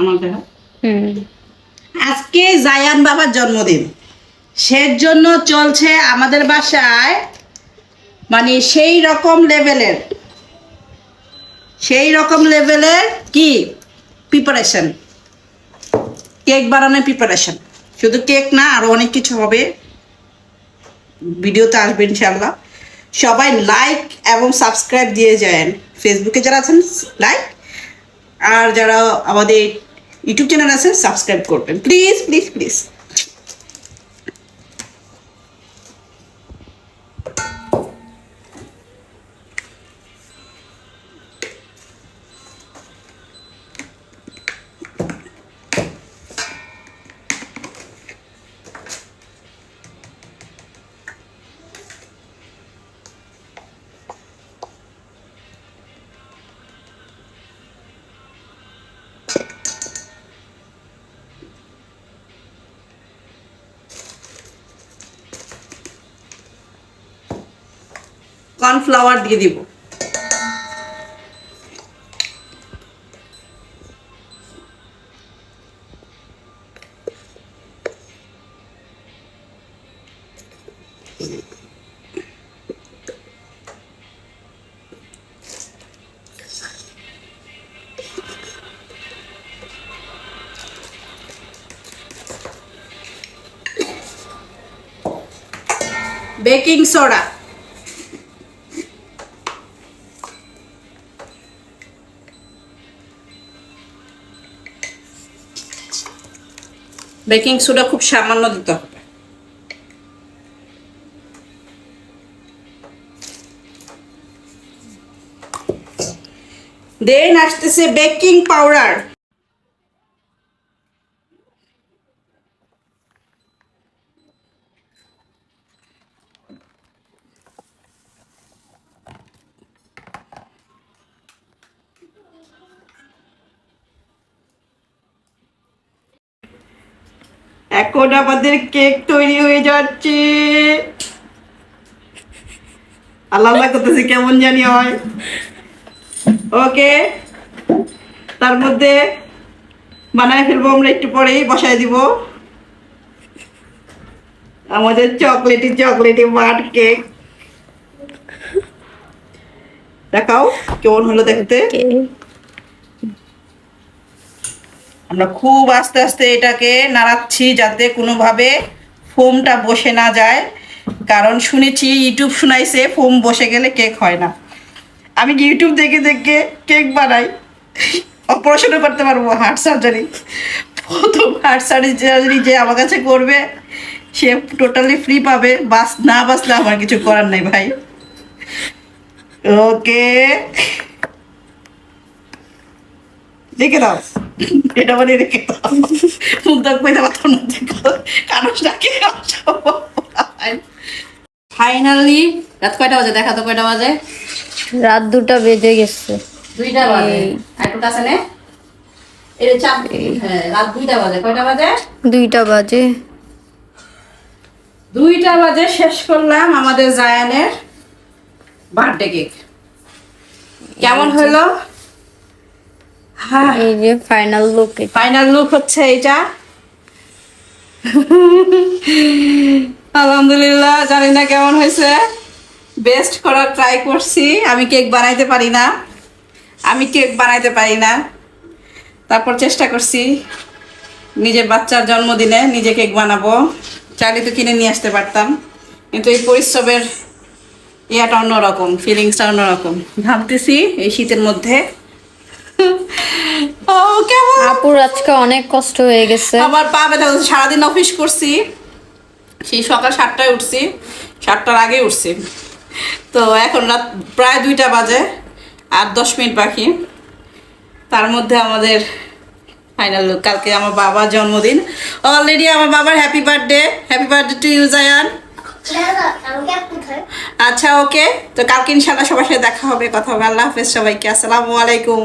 আমার দেখা। আজকে জায়ান বাবার জন্মদিন। সের জন্য চলছে আমাদের বাসায় মানে সেই রকম লেভেলের সেই রকম লেভেলের কি? প্রিপারেশন কেক বানানোর প্রিপারেশন শুধু কেক না আরও অনেক কিছু হবে। ভিডিওতে আসবে ইনশাল্লাহ সবাই লাইক এবং সাবস্ক্রাইব দিয়ে যান। ফেসবুকে যারা আছেন লাইক আর যারা আমাদের ইউটিউব চ্যানেল আছে সাবস্ক্রাইব করবেন। প্লিজ প্লিজ প্লিজ কর্নফ্লাওয়ার দিয়ে দিব। বেকিং সোডা বেকিং সোডা খুব সামান্য দিতে হবে। দেন আসতেছে বেকিং পাউডার। এখন আমাদের কেক তৈরি হয়ে যাচ্ছে। আল্লাহ আল্লাহ করতেছে, কেমন জানি হয়। ওকে, তার মধ্যে বানায় ফেলব, আমরা একটু পরেই বসায় দিব। আমাদের চকলেটি চকলেটি মাঠ কেক। দেখাও, কেমন হলো দেখতে? আমরা খুব আস্তে আস্তে এটাকে নাড়াচ্ছি যাতে কোনোভাবে ফোমটা বসে না যায়। কারণ শুনেছি ইউটিউব শুনাইছে, ফোম বসে গেলে কেক হয় না। আমি ইউটিউব দেখে দেখে কেক বানাই? অপারেশনও করতে পারব হার্ট সার্জারি প্রথম হার্ট সার্জারি যে আমার কাছে করবে, সে টোটালি ফ্রি পাবে। বাস, না বাসলে আমার কিছু করার নাই ভাই। ওকে রেখে দাও। এটা মানে রেখে মুখ দাগ পেতে পারতাম না কানস ডাকে ফাইনালি রাত কয়টা বাজে? দেখা তো কয়টা বাজে? রাত দুটা বেজে গেছে। দুইটা বাজে। একটু কাছে নে। এটা চাপ হ্যাঁ রাত দুইটা বাজে। কয়টা বাজে? দুইটা বাজে। দুইটা বাজে শেষ করলাম আমাদের জায়ানের বার্থডে কেক কেমন হলো? এই যে ফাইনাল লুক ফাইনাল লুক হচ্ছে এইটা। আলহামদুলিল্লাহ জানি না কেমন হয়েছে। বেস্ট করার ট্রাই করছি। আমি কেক বানাইতে পারি না। আমি কেক বানাইতে পারি না। তারপর চেষ্টা করছি নিজের বাচ্চার জন্মদিনে নিজে কেক বানাবো। চাইলে তো কিনে নিয়ে আসতে পারতাম। কিন্তু এই পরিশ্রমের ইয়াটা অন্যরকম ফিলিংসটা অন্যরকম। ভাবতেছি এই শীতের মধ্যে ও কেমন? আপুর আজকে অনেক কষ্ট হয়ে গেছে। আমার পা ব্যথা করছে সারাদিন অফিস করছি। সেই সকাল সাতটায় উঠছি সাতটার আগে উঠছি। তো এখন রাত প্রায় দুইটা বাজে আর দশ মিনিট বাকি। তার মধ্যে আমাদের ফাইনাল কালকে আমার বাবার জন্মদিন। অলরেডি আমার বাবার happy birthday happy birthday to you Zayan আচ্ছা ওকে তো কালকে ইনশাল্লাহ সবার সাথে দেখা হবে কথা হবে। আল্লাহ হাফেজ সবাইকে আসসালামু আলাইকুম।